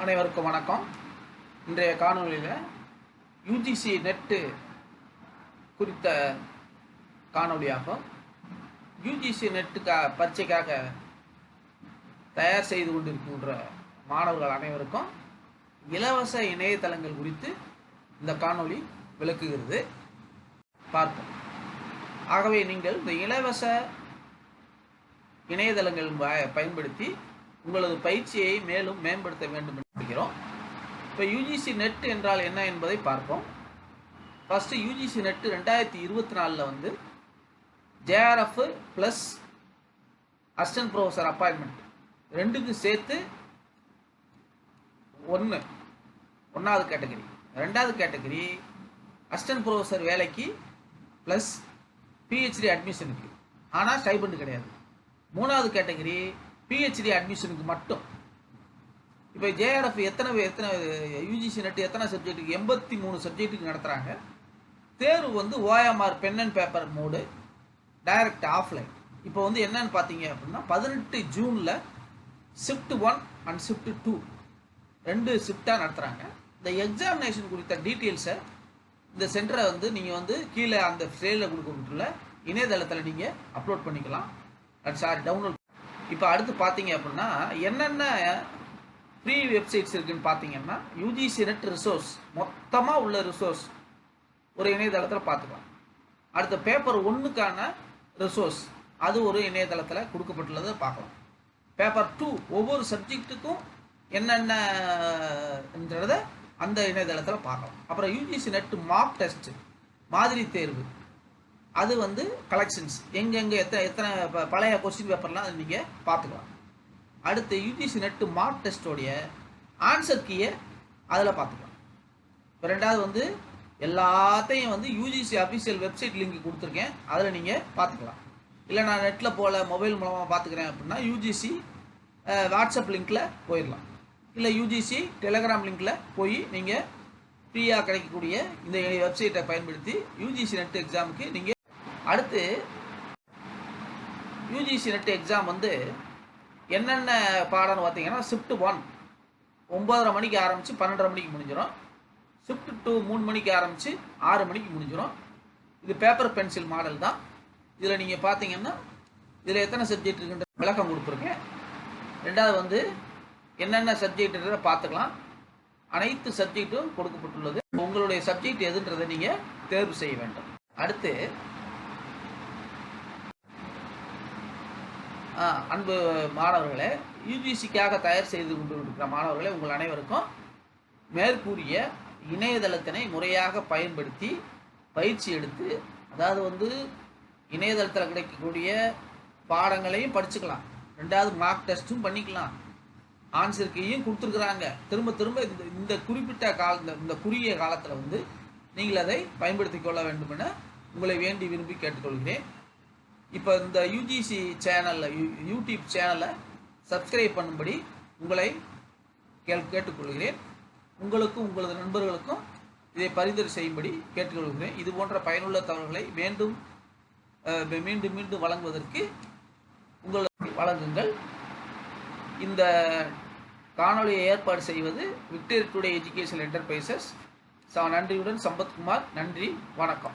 அனைவருக்கும் வணக்கம். இன்றைய காணொளியில் யூஜிசி நெட்டு குறித்த காணொளியாகும் யூஜிசி நெட்டுக்கா பரீட்சைக்காக தயார் செய்து கொண்டிருக்கின்ற மாணவர்கள் அனைவருக்கும் இலவச இணையதளங்கள் குறித்து இந்த காணொளி விளக்குகிறது. பார்ப்போம். ஆகவே நீங்கள் இந்த இலவச இணையதளங்கள் பயன்படுத்தி உங்களது பயிற்சியை மேலும் மேம்படுத்த வேண்டும் என்று நினைக்கிறோம். இப்போ யூஜிசி நெட் என்றால் என்ன என்பதை பார்ப்போம். ஃபஸ்ட்டு யூஜிசி நெட்டு ரெண்டாயிரத்தி இருபத்தி நாலில் வந்து JRF plus assistant professor appointment ரெண்டுக்கும் சேர்த்து ஒன்று ஒன்றாவது கேட்டகரி ரெண்டாவது கேட்டகரி அசிஸ்டன்ட் ப்ரொஃபஸர் வேலைக்கு ப்ளஸ் பிஹெச்டி அட்மிஷனுக்கு ஆனால் ஸ்டைபண்ட் கிடையாது. மூணாவது கேட்டகரி பிஹெச்டி அட்மிஷனுக்கு மட்டும். இப்போ ஜேஆர்எஃப் எத்தனை எத்தனை யூஜிசி நெட் எத்தனை சப்ஜெக்ட்டுக்கு எண்பத்தி மூணு சப்ஜெக்ட்டுக்கு நடத்துகிறாங்க தேர்வு வந்து OMR pen and paper mode direct offline இப்போ வந்து என்னன்னு பார்த்தீங்க அப்படின்னா பதினெட்டு ஜூனில் shift one and shift two ரெண்டு ஷிஃப்டாக நடத்துகிறாங்க இந்த எக்ஸாமினேஷன் குறித்த டீட்டெயில்ஸை இந்த சென்டரை வந்து நீங்கள் வந்து கீழே அந்த செயலில் கொடுக்கப்பட்டுள்ள இணையதளத்தில் நீங்கள் அப்லோட் பண்ணிக்கலாம். சாரி டவுன்லோட் இப்போ அடுத்து பார்த்தீங்க அப்படின்னா என்னென்ன ஃப்ரீ வெப்சைட்ஸ் இருக்குன்னு பார்த்தீங்கன்னா யூஜிசி நெட் ரிசோர்ஸ் மொத்தமாக உள்ள ரிசோர்ஸ் ஒரு இணையதளத்தில் பார்த்துக்கலாம் அடுத்த பேப்பர் ஒன்றுக்கான ரிசோர்ஸ் அது ஒரு இணையதளத்தில் கொடுக்கப்பட்டுள்ளதை பார்க்கலாம். பேப்பர் டூ ஒவ்வொரு சப்ஜெக்ட்டுக்கும் என்னென்னன்றத அந்த இணையதளத்தில் பார்க்கலாம். அப்புறம் யூஜிசி நெட் மார்க் டெஸ்ட் மாதிரி தேர்வு. அது வந்து கலெக்ஷன்ஸ் எங்கெங்கே எத்தனை எத்தனை ப- பழைய கொஸ்டின் பேப்பர்லாம் நீங்கள் பார்த்துக்கலாம். அடுத்து யூஜிசி நெட்டு மார்க் டெஸ்ட்டோடைய ஆன்சர் கீயை அதில் பார்த்துக்கலாம். இப்போ ரெண்டாவது வந்து எல்லாத்தையும் வந்து யூஜிசி அஃபிஷியல் வெப்சைட் லிங்க் கொடுத்துருக்கேன். அதில் நீங்கள் பார்த்துக்கலாம். இல்லை நான் நெட்டில் போல மொபைல் மூலமாக பார்த்துக்கிறேன் அப்படின்னா யூஜிசி வாட்ஸ்அப் லிங்க்கில் போயிடலாம். இல்லை யூஜிசி டெலகிராம் லிங்க்கில் போய் நீங்கள் ஃப்ரீயாக கிடைக்கக்கூடிய இந்த வெப்சைட்டை பயன்படுத்தி யூஜிசி நெட் எக்ஸாமுக்கு நீங்கள் அடுத்து யூஜிசி நெட் எக்ஸாம் வந்து என்னென்ன பாடம்னு பார்த்தீங்கன்னா ஷிஃப்ட் ஒன் ஒம்பதரை மணிக்கு ஆரம்பித்து பன்னெண்டரை மணிக்கு முடிஞ்சிடும் ஷிஃப்ட் டூ மூணு மணிக்கு ஆரம்பித்து ஆறு மணிக்கு முடிஞ்சிடும் இது பேப்பர் பென்சில் மாடல் தான். இதில் நீங்கள் பார்த்தீங்கன்னா இதில் எத்தனை சப்ஜெக்ட் இருக்குன்ற விளக்கம் கொடுத்துருக்கேன். ரெண்டாவது வந்து என்னென்ன சப்ஜெக்ட்ன்றதை பார்த்துக்கலாம். அனைத்து சப்ஜெக்ட்டும் கொடுக்கப்பட்டுள்ளது. உங்களுடைய சப்ஜெக்ட் எதுன்றதை நீங்கள் தேர்வு செய்ய வேண்டும். அடுத்து அன்பு மாணவர்களே யூஜிசிக்காக தயார் செய்து கொண்டு இருக்கிற மாணவர்களே உங்கள் அனைவருக்கும் மேற்கூறிய இணையதளத்தினை முறையாக பயன்படுத்தி பயிற்சி எடுத்து அதாவது வந்து இணையதளத்தில் கிடைக்கக்கூடிய பாடங்களையும் படிச்சுக்கலாம். ரெண்டாவது மார்க் டெஸ்ட்டும் பண்ணிக்கலாம். ஆன்சர் கீயும் கொடுத்துருக்குறாங்க. திரும்ப திரும்ப இந்த இந்த குறிப்பிட்ட கால இந்த- இந்த குறுகிய காலத்தில் வந்து நீங்கள் அதை பயன்படுத்தி கொள்ள வேண்டும் என உங்களை வேண்டி விரும்பி கேட்டுக்கொள்கிறேன். இப்போ இந்த யூஜிசி சேனலில் யூடியூப் சேனலை சப்ஸ்கிரைப் பண்ணும்படி உங்களை கேள் கேட்டுக்கொள்கிறேன். உங்களுக்கும் உங்களது நண்பர்களுக்கும் இதை பரிந்துரை செய்யும்படி கேட்டுக்கொள்கிறேன். இது போன்ற பயனுள்ள தகவல்களை மீண்டும் மீண்டும் மீண்டும் வழங்குவதற்கு உங்களுக்கு வழங்குங்கள். இந்த காணொளியை ஏற்பாடு செய்வது விக்டோரி டுடே எஜுகேஷன் என்டர்பிரைசஸ் நன்றியுடன் சம்பத்குமார். நன்றி. வணக்கம்.